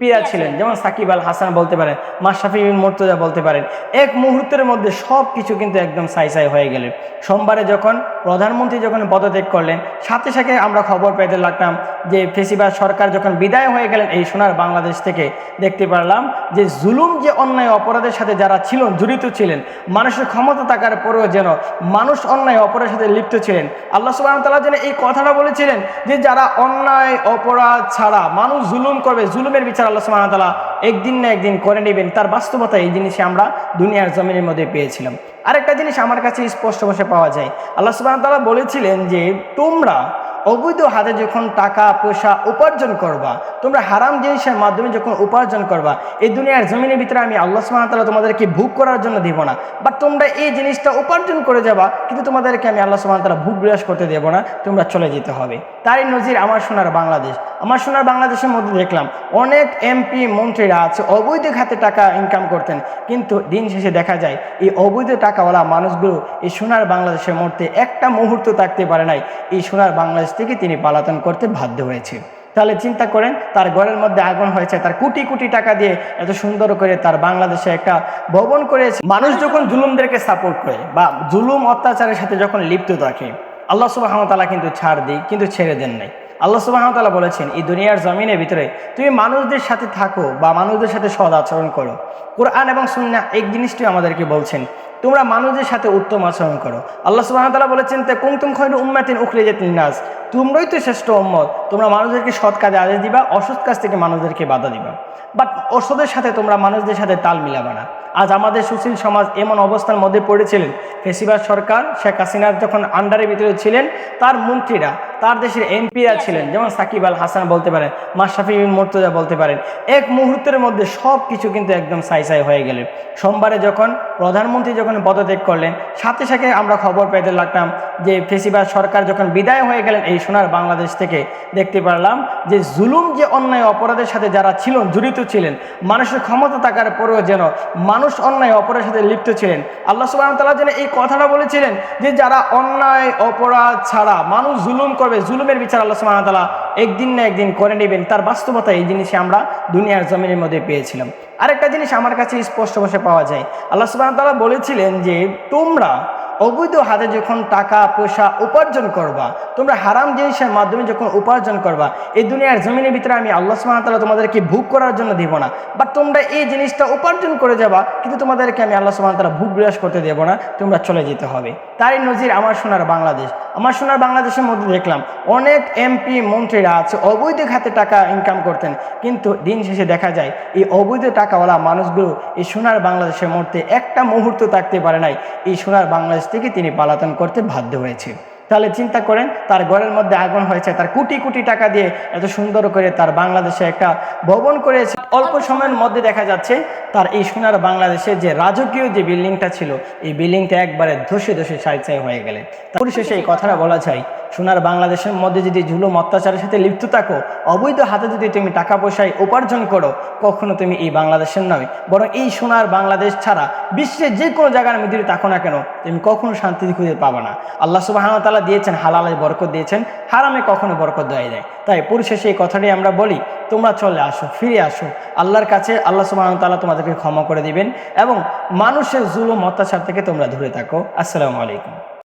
পিয়া ছিলেন যেমন সাকিব আল হাসান বলতে পারেন মাশরাফি বিন মুর্তজা বলতে পারেন। এক মুহূর্তের মধ্যে সব কিছু কিন্তু একদম সাই সাই হয়ে গেলেন সোমবারে যখন প্রধানমন্ত্রী যখন পদত্যাগ করলেন সাথে সাথে আমরা খবর পেতে লাগলাম যে ফেসিবাদ সরকার যখন বিদায় হয়ে গেলেন এই সোনার বাংলাদেশ থেকে, দেখতে পারলাম যে জুলুম যে অন্যায় অপরাধের সাথে যারা ছিলেন, জড়িত ছিলেন, মানুষের ক্ষমতা থাকার পরেও যেন মানুষ অন্যায় অপরাধের সাথে লিপ্ত ছিলেন। আল্লাহ সুবাহ তালা যেন এই কথাটা বলেছিলেন যে যারা অন্যায় অপরাধ ছাড়া মানুষ জুলুম করবে, জুলুমের বিচার আল্লাহ সুবাহ তালা একদিন না একদিন করে নেবেন। তার বাস্তবতা এই জিনিসে আমরা দুনিয়ার জমিনের মধ্যে পেয়েছিলাম। আরেকটা জিনিস আমার কাছে স্পষ্ট বসে পাওয়া যায়। আল্লাহ সুবাহ তালা বলেছিলেন যে তোমরা অবৈধ হাতে যখন টাকা, পয়সা উপার্জন করবা, তোমরা হারাম জিনিসের মাধ্যমে যখন উপার্জন করবা, এই দুনিয়ার জমিনের ভিতরে আমি আল্লাহ সুহামতাল্লাহ তোমাদেরকে ভোগ করার জন্য দিব না। বাট তোমরা এই জিনিসটা উপার্জন করে যাবা, কিন্তু তোমাদেরকে আমি আল্লাহ সুহামতাল্লাহ ভোগ বিলাস করতে দেব না, তোমরা চলে যেতে হবে। তারই নজির আমার সোনার বাংলাদেশ। আমার সোনার বাংলাদেশের মধ্যে দেখলাম, অনেক এমপি মন্ত্রীরা আছে, অবৈধ খাতে টাকা ইনকাম করতেন। কিন্তু দিন শেষে দেখা যায়, এই অবৈধ টাকাওয়ালা মানুষগুলো এই সোনার বাংলাদেশের মধ্যে একটা মুহূর্ত থাকতে পারে নাই। এই সোনার বাংলাদেশ থেকে তিনি পালাতন করতে বাধ্য হয়েছে। তাহলে চিন্তা করেন, তার ঘরের মধ্যে আগুন হয়েছে, তার কোটি কোটি টাকা দিয়ে এত সুন্দর করে তার বাংলাদেশে একটা ভবন করেছে। মানুষ যখন জুলুমদেরকে সাপোর্ট করে বা জুলুম অত্যাচারের সাথে যখন লিপ্ত থাকে, আল্লাহ সুবাহ তালা কিন্তু ছাড় দিই কিন্তু ছেড়ে দেন নাই। আল্লাহ সুবাহতালা বলেছেন, এই দুনিয়ার জমিনের ভিতরে তুমি মানুষদের সাথে থাকো বা মানুষদের সাথে সদ আচরণ করো। কোরআন এবং সুন্না এক জিনিসটি আমাদেরকে বলছেন, তোমরা মানুষদের সাথে উত্তম আচরণ করো। আল্লাহ সুবাহতালা বলেছেন, তে কুমতুম খৈর উম্মাতিন উখরে যেতেন নাস তোমরাই তো শ্রেষ্ঠ উম্মত, তোমরা মানুষদেরকে সৎ কাজে আদেশ দিবা, অসৎ কাজ থেকে মানুষদেরকে বাধা দিবা। বাট অসদের সাথে তোমরা মানুষদের সাথে তাল মিলাবে না। আজ আমাদের সুশীল সমাজ এমন অবস্থার মধ্যে পড়েছিলেন, ফেসিবাদ সরকার শেখ হাসিনার যখন আন্ডারের ভিতরে ছিলেন, তার মন্ত্রীরা তার দেশের এমপিরা ছিলেন যেমন সাকিব আল হাসান বলতে পারেন মাশরাফি বিন মুর্তজা বলতে পারেন এক মুহূর্তের মধ্যে সব কিছু কিন্তু একদম সাই সাই হয়ে গেল। সোমবারে যখন প্রধানমন্ত্রী যখন পদত্যাগ করলেন সাথে সাথে আমরা খবর পেতে লাগলাম যে ফেসিবাদ সরকার যখন বিদায় হয়ে গেলেন এই সোনার বাংলাদেশ থেকে দেখতে পারলাম যে জুলুম যে অন্যায় অপরাধের সাথে যারা ছিলেন জড়িত ছিলেন মানুষের ক্ষমতা থাকার পরেও যেন মানুষ অন্যায় অপরাধের সাথে লিপ্ত ছিলেন আল্লাহ সুবাহ তালা যেন এই কথাটা বলেছিলেন যে যারা অন্যায় অপরাধ ছাড়া মানুষ জুলুম করবে জুলুমের বিচার আল্লাহ সুমানতালা তালা একদিন না একদিন করে নেবেন। তার বাস্তবতা এই জিনিসে আমরা দুনিয়ার জমিনের মধ্যে পেয়েছিলাম। আরেকটা জিনিস আমার কাছে স্পষ্ট বসে পাওয়া যায়। আল্লাহ সুবাহ তালা বলেছিলেন যে, তোমরা অবৈধ হাতে যখন টাকা, পয়সা উপার্জন করবা, তোমরা হারাম জিনিসের মাধ্যমে যখন উপার্জন করবা, এই দুনিয়ার জমিনের ভিতরে আমি আল্লাহ সুবাহতাল্লাহ তোমাদেরকে ভোগ করার জন্য দিব না। বা তোমরা এই জিনিসটা উপার্জন করে যাবা, কিন্তু তোমাদেরকে আমি আল্লাহ সুবাহতাল্লাহ ভোগ বিলাস করতে দেবো না, তোমরা চলে যেতে হবে। তারই নজির আমার সোনার বাংলাদেশ। আমার সোনার বাংলাদেশের মধ্যে দেখলাম, অনেক এমপি মন্ত্রীরা আছে, অবৈধ খাতে টাকা ইনকাম করতেন। কিন্তু দিন শেষে দেখা যায়, এই অবৈধ টাকাওয়ালা মানুষগুলো এই সোনার বাংলাদেশের মধ্যে একটা মুহূর্ত থাকতে পারে নাই। এই সোনার বাংলাদেশ থেকে তিনি পালাতন করতে বাধ্য হয়েছে। তাহলে চিন্তা করেন, তার ঘরের মধ্যে আগুন হয়েছে, তার কোটি কোটি টাকা দিয়ে এত সুন্দর করে তার বাংলাদেশে একটা ভবন করেছে। অল্প সময়ের মধ্যে দেখা যাচ্ছে তার এই সোনার বাংলাদেশে যে রাজকীয় যে বিল্ডিংটা ছিল, এই বিল্ডিংটা একবারে ধসে ধসে ছাই ছাই হয়ে গেলে। পরিশেষে এই কথাটা বলা যায়, সোনার বাংলাদেশের মধ্যে যদি ঝুলুম অত্যাচারের সাথে লিপ্ত থাকো, অবৈধ হাতে যদি তুমি টাকা পয়সায় উপার্জন করো, কখনো তুমি এই বাংলাদেশের নয়। বরং এই সোনার বাংলাদেশ ছাড়া বিশ্বের যে কোনো জায়গার মধ্যে থাকো না কেন, তুমি কখনো শান্তি খুঁজে পাবা না। আল্লাহ সুবাহতাল্লাহ দিয়েছেন, হালালে বরকত দিয়েছেন, হারামে কখনো বরকত দেওয়া যায়। তাই পরিশেষে এই কথাটি আমরা বলি তোমরা চলে আসো, ফিরে আসো। আল্লাহর কাছে আল্লাহ সুবাহতাল্লাহ তোমাদেরকে ক্ষমা করে দিবেন এবং মানুষের জুলুম, অত্যাচার থেকে তোমরা দূরে থাকো। আসসালামু আলাইকুম।